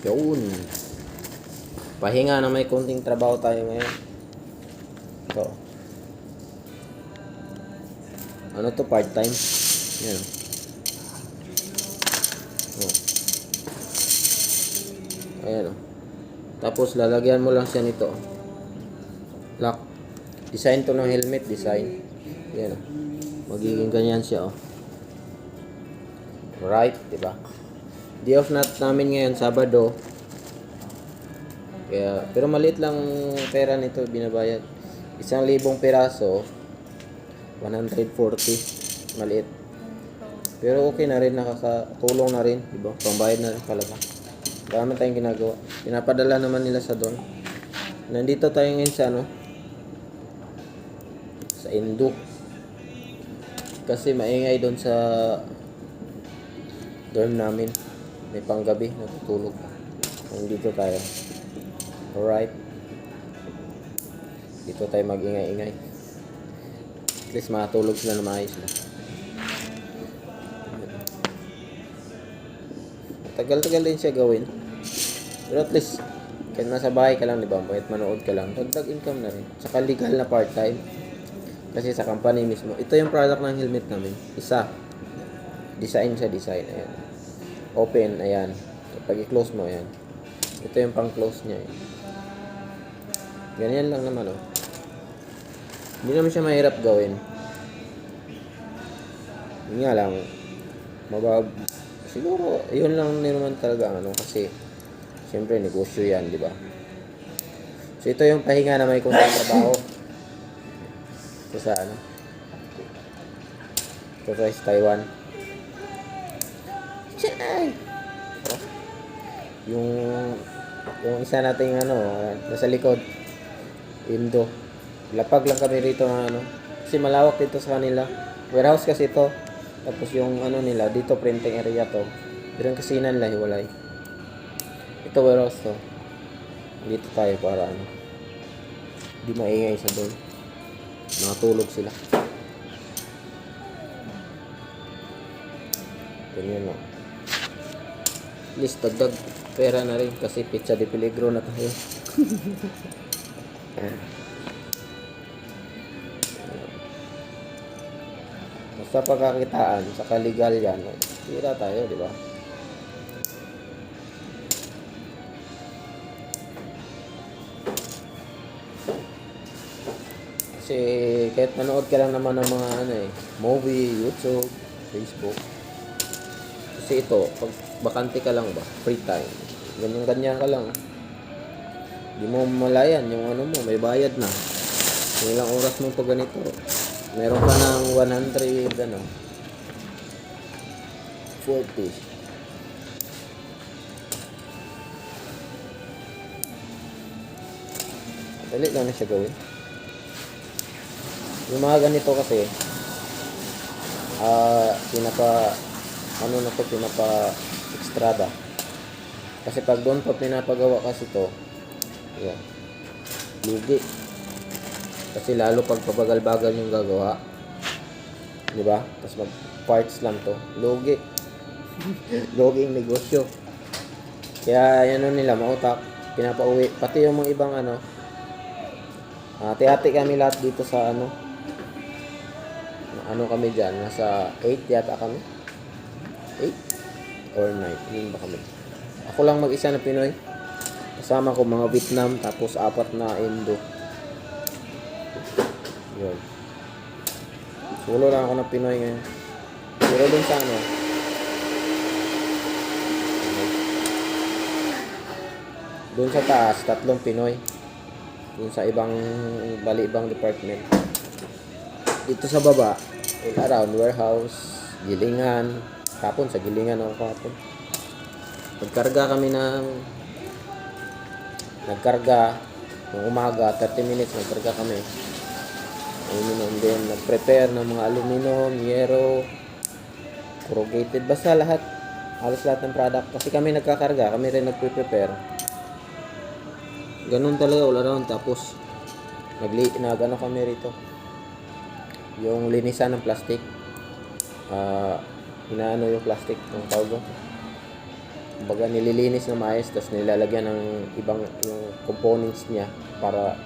Yun. Pahinga na may konting trabaho tayo ngayon. Ito. Ano to part-time? Yan. Oh. Ayan o. Tapos lalagyan mo lang siya nito. Lock. Design to ng helmet, design. Yan o. Magiging ganyan siya o. Right, di ba? Day off nat namin ngayon, Sabado. Kaya, pero maliit lang pera nito binabayad. Isang libong piraso, 140. Maliit. Pero okay na rin, nakakatulong na rin, di ba? Pambayad na rin talaga. Dami tayong ginagawa. Pinapadala naman nila sa doon. Nandito tayo ngayon sa ano? Sa Indo. Kasi maingay doon sa dorm namin. May panggabi, natutulog. Nandito tayo. Alright. Dito tayo mag-ingay-ingay. At least makatulog sila na maayos na. Tagal-tagal din siya gawin. Pero at least, kahit nasa bahay ka lang, di ba? Kahit manood ka lang, dagdag income na rin. Saka legal na part-time. Kasi sa company mismo. Ito yung product ng helmet namin. Isa. Design siya, design. Ayan. Open, ayan. Pag i-close mo, ayan. Ito yung pang-close niya. Eh. Ganyan lang naman, oh. Hindi naman siya mahirap gawin. Yun lang, mabab... Siguro, yun lang din naman talaga ano kasi siyempre negosyo yan, di ba? So ito yung pahinga na may kunting trabaho. Ito sa ano? Ito sa Taiwan. Chay! Oh. Yung yung isa nating ano, nasa likod. Indo. Lapag lang kami rito ng ano. Kasi malawak dito sa kanila. Warehouse kasi ito. Tapos yung ano nila, dito printing area to. Pero kasinan nila hiwalay. Ito warehouse to. Dito tayo para ano. Hindi maingay sa doon. Nakatulog sila. Ganyan o. Least dagdag pera na rin kasi pizza de peligro na tayo. Basta pagkakitaan, sa legal yan, tira tayo, di ba? Kasi kahit manood ka lang naman ng mga ano eh, movie, YouTube, Facebook. Kasi ito, pag bakante ka lang ba, free time, ganyan-ganyan ka lang. Di mo malayan yung ano mo, may bayad na. Yung ilang oras mo pa ganito. Meron ka ng 100, ano, 40. Dali lang na siya gawin. Yung mga ganito kasi, ah, pinapa, ano na to, pinapa extrada. Kasi pag doon pa pinapagawa kasi to, yan, lugi. Kasi lalo pag pabagal-bagal yung gagawa, di ba? Tapos mag parts lang to, lugi. lugi yung negosyo. Kaya ano nila, mautak, pinapauwi. Pati yung mga ibang ano, Ate-ate kami lahat dito sa ano. Ano kami dyan? Nasa 8 yata kami. 8 or 9. Yun ba kami? Ako lang mag-isa na Pinoy. Kasama ko mga Vietnam tapos apat na Indo. Yun. Solo lang ako na Pinoy ngayon. Pero dun sa ano, dun sa taas, tatlong Pinoy yung sa ibang bali ibang department dito sa baba all around warehouse gilingan kapon sa gilingan ako kapon nagkarga kami ng nagkarga ng umaga 30 minutes nagkarga kami aluminum din nagprepare ng mga aluminum yero corrugated basta lahat halos lahat ng product kasi kami nagkakarga kami rin nagpre-prepare Ganun talaga all around. Tapos, nagli nag ano kami rito. Yung linisan ng plastic. Ah, inaano yung plastic ng tawag doon. Kumbaga nililinis na maayos tapos nilalagyan ng ibang yung components niya para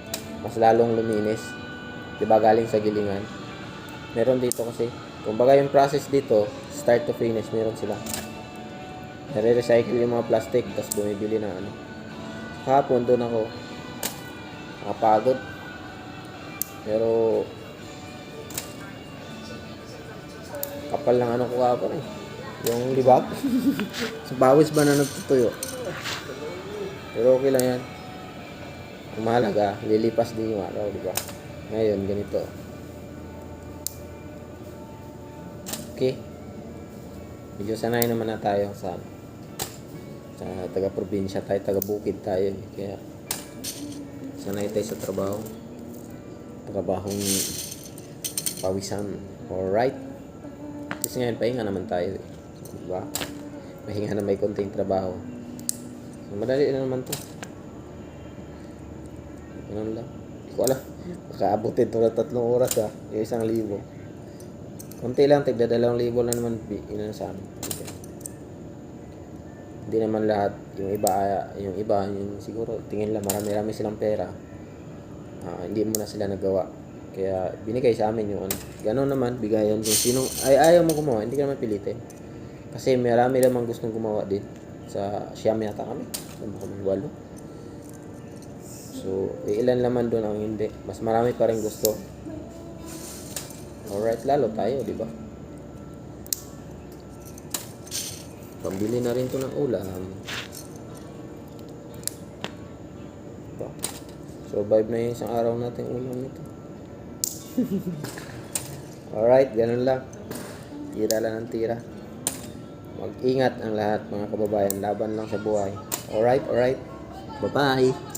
mas lalong luminis. 'Di ba galing sa gilingan? Meron dito kasi. Kumbaga yung process dito, start to finish, meron sila. Nare-recycle yung mga plastic tapos bumibili na ano. Kahapon doon ako nakapagod. Pero kapal ng ano ko kahapon eh. Yung libag. sa bawis ba na nagtutuyo? Pero okay lang yan. Ang mahalaga, lilipas din yung araw, di ba? Ngayon, ganito. Okay. Medyo sanay naman na tayo sa sa taga-probinsya tayo, taga-bukid tayo. eh. Kaya sanay tayo sa trabaho. Trabahong pawisan. Alright. Kasi ngayon, pahinga naman tayo. Eh. Diba? Pahinga na may konting trabaho. So, madali na naman to. Ganun lang. Hindi ko alam. Makaabutin to na tatlong oras ha. Yung isang libo. Konti lang, tigda dalawang libo na naman. na sa amin. Okay. Hindi naman lahat. Yung iba, ah, yung iba, yung siguro, tingin lang marami-rami silang pera. Ah, hindi mo na sila nagawa. Kaya binigay sa amin yung ano. Ganon naman, bigayan kung sino ay ayaw mo gumawa, hindi ka naman pilitin. Kasi marami namang gustong gumawa din. Sa siyam yata kami. Sa kami walo. So, ilan naman doon ang hindi. Mas marami pa rin gusto. Alright, lalo tayo, di ba? Pambili na rin to ng ulam. Diba? Survive na yung isang araw natin ulam nito. Alright, ganun lang. Tira lang ng tira. Mag-ingat ang lahat mga kababayan. Laban lang sa buhay. Alright, alright. Bye-bye.